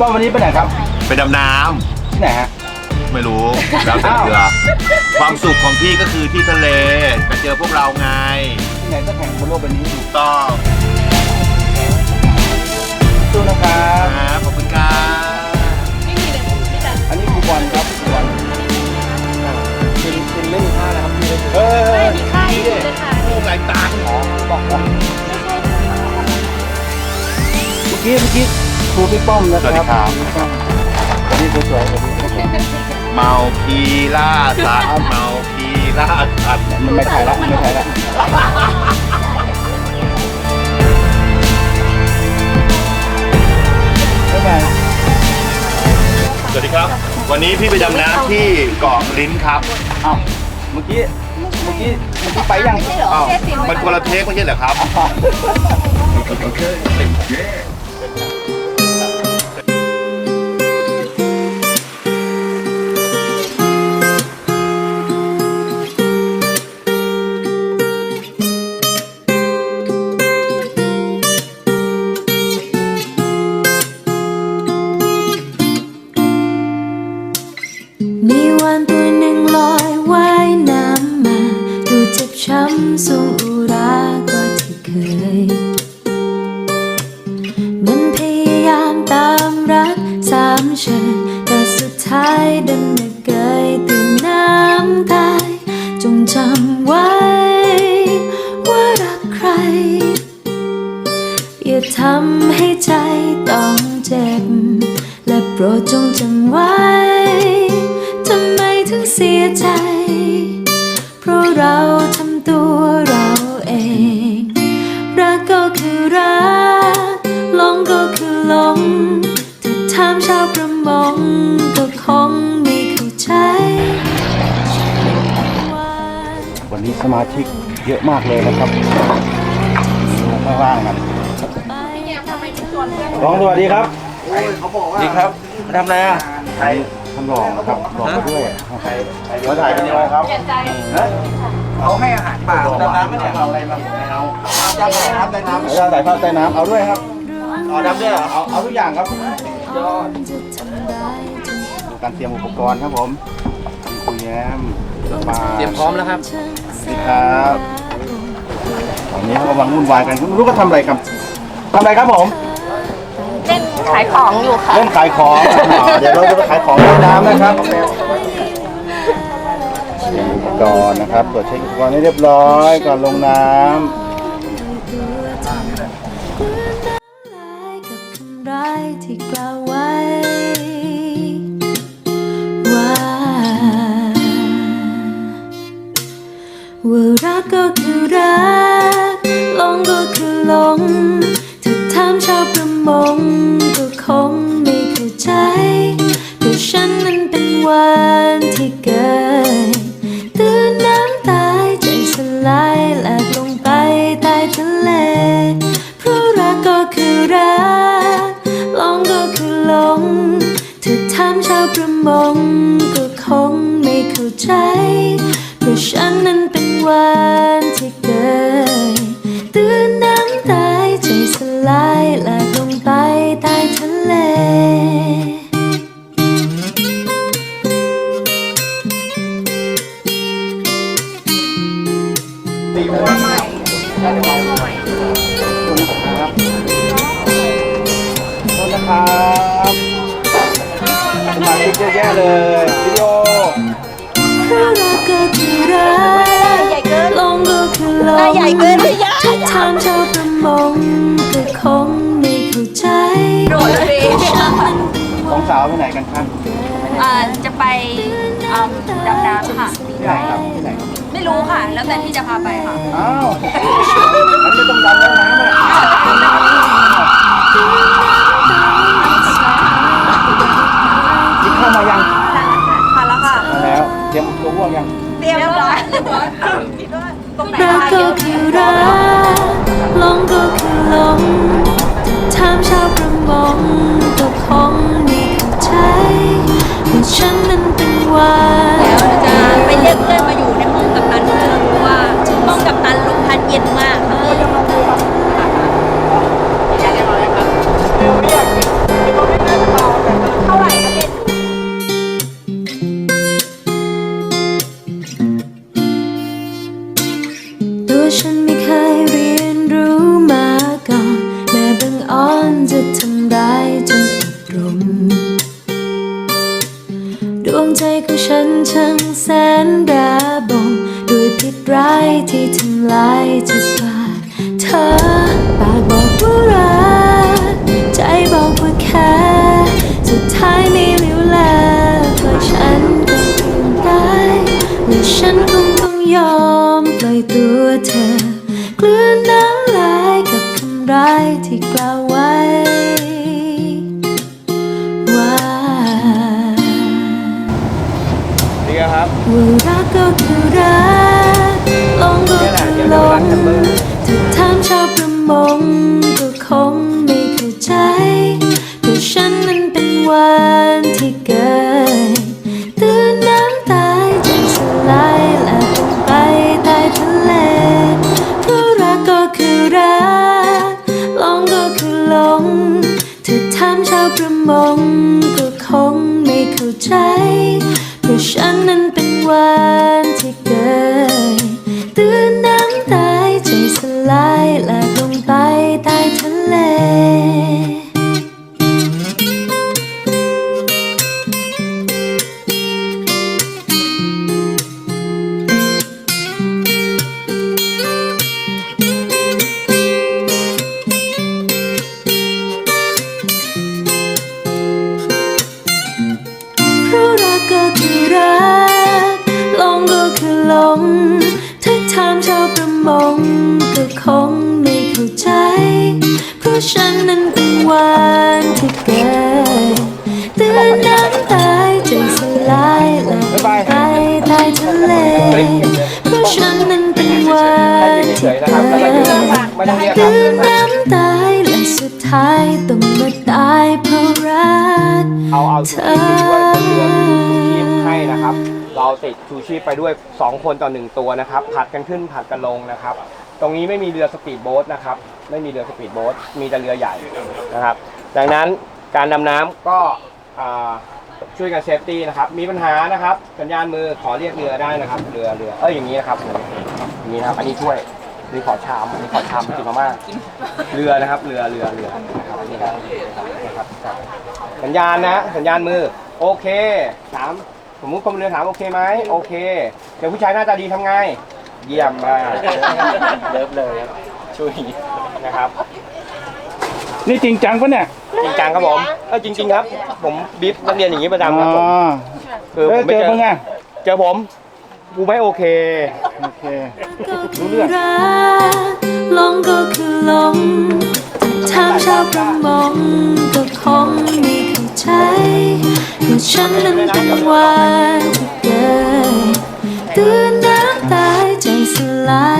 ป้อมวันนี้ไปไหนครับไปดำน้ที่ไหนฮะำไม่รู้แล้วแต่เรือ ความสุขของพี่ก็คือที่ทะเลไปเจอพวกเราไงที่ไหนก็แข่งบนโลกใบนี้อยู่ต้องสู้นะครับครับขอบคุณครับอันนี้คือบอลครับบอลจริงจริงไม่มีค่านะครับพี่เออไม่มีค่าที่สุดเลยค่ะลูกไก่ตังอ๋อบอกว่า เมื่อกี้เมื่อกี้ ครูพี่ป้อมนะครับวันนี้สวยๆวันนี้สวยเมาคีล่าสัตว์เมาคีล่าสัตว์ๆมันไม่ถ่ายละไม่ถ่ายละบ๊ายบาย สวัสดีครับ วันนี้พี่ไปดำน้ำที่เกาะลิ้นครับเอ้าเมื่อกี้ เมื่อกี้เมื่อกี้ไปยังอ้าวมันคนละเทคไม่ใช่เหรอครับมี ย มันพยายามตามรักสามเชยแต่สุดท้ายดันมาเกยตื่นน้ำตายจงจำไว้ ว่ารักใคร อย่าทำให้ใจต้องเจ็บ และโปรดจงจำไว้ ทำไมถึงเสียใจ เพราะเราทำตัว รักหลงก็คือหลงถ้าถามชาวประมงก็คงไม่เข้าใจ วันนี้สมาชิกเยอะมากเลยนะครับไม่ว่างกันร้องสวัสดีครับดีครับมาทำอะไรอะใครทำหล่อครับหล่อมาด้วยใครมาถ่ายเป็นยังไงครับ เขาให้อาหารป่าดำน้ำไม่ได้เอาอะไรมาเอาดำน้ำดำน้ำเราใส่ผ้าใส่น้ำเอาด้วยครับเอาดำด้วยเหรอเอาเอาทุกอย่างครับยอดดูการเตรียมอุปกรณ์ครับผมคุณแย้มมาเตรียมพร้อมแล้วครับสวัสดีครับตอนนี้เขากำลังวุ่นวายกันไม่รู้ก็ทำอะไรกันทำอะไรครับผมเล่นขายของอยู่ค่ะเล่นขายของอ่าเดี๋ยวเราจะไปขายของในน้ำนะครับ เตรียมอุปกรณ์นะครับ ตรวจเช็คอุปกรณ์ให้เรียบร้อยก่อนลงน้กับคำร้าที่กล่าวไว้ว่าว่ารักก็คือรักลงก็คือลงถ้าถามชาวประมงก็คงไม่เข้าใจเพราะฉันนั้นเป็นวัน เพราะฉันนั้นเป็นวันที่เกิดตื่นน้ำตายใจสลายแลกลงไปใต้ทะเลครับสมาชิกเยอะแยะเลยวิดีโอ เพราะรักก็คือรักใหญ่เกินหลงก็คือหลงใหญ่เกินไม่ใหญ่ถ้าถามชาวประมงก็คงไม่เข้าใจโดดเลย สองสาวไปไหนกันครับอ่าจะไปอ่าดำน้ำค่ะ ที่ไหนครับที่ไหนไม่รู้ค่ะ แล้วแต่ที่จะพาไปค่ะ อ้าวงั้นไม่ต้องดำแล้วน้ำอะกินข้าวมายัง พาแล้วค่ะ มาแล้ว เตรียมตัวว่วงยัง เตรียมร้อยตรงไหน รักคะเยก็อะคือรัก อ้อนจะทำได้จนอดรมดวงใจของฉันช่างแสนระบงด้วยผิดร้ายที่ทำลายจะตใดเธอปากบอก ว่ารักก็คือรักลงก็คือลงถ้าถามชาวประมงก็คงไม่เข้าใจเพราะฉันนั้นเป็นวันที่เกิดตื่นน้ำตายใจสลายและลงไปใต้ทะเลเพราะรักก็คือรักลงก็คือลงถ้าถามชาวประมงก็คงไม่เข้าใจ ฉันนั้นเป็นวันที่เกิดตื่นน้ำตายใจสลายและ ม่ต้องเรียกครัตื่บนน้ำตายและสุดท้ายต้องมาตายเพราะรัก เอาเอาชูชีพไปด้วยบนเรือมีชูชีพให้นะครับ เราติดชูชีพไปด้วย 2 คนต่อ1ตัวนะครับผัดกันขึ้นผัดกันลงนะครับ ตรงนี้ไม่มีเรือสปีดโบ๊ทนะครับไม่มีเรือสปีดโบ๊ทมีแต่เรือใหญ่นะครับ ดังนั้นการดำน้ำก็อ่าช่วยกันเซฟตี้นะครับ มีปัญหานะครับ สัญญาณมือขอเรียกเรือได้นะครับ เรือเรือ เอ้ยอย่างนี้นะครับ อย่างนี้นะครับ อันนี้ช่วย นี่ขอชามอันนี้ขอชามกินมาม่าเรือนะครับ เรือเรือเรือนะครับนี่ครับนะครับสัญญาณนะ สัญญาณมือ โอเคถามสมมุติคนเรือถามโอเคไหมโอเค เดี๋ยวผู้ชายหน้าตาดีทำไง เยี่ยมมากเลิฟเลยครับช่วยนะครับ นี่จริงจังปะเนี่ย จริงจังครับผมเออจริง ๆ ครับ ผมบิ๊บนักเรียนอย่างนี้ประจำครับผมคือเอผมไม่เจอเจอมึงอะเจอผมกูไม่โอเค โอเค รู้เรื่องลงก็คือลงถามชาวประมงก็คงมีเข้าใจเพราฉันนั้นเป็นวันที่เกิดตื่นน้ำตายใจสลาย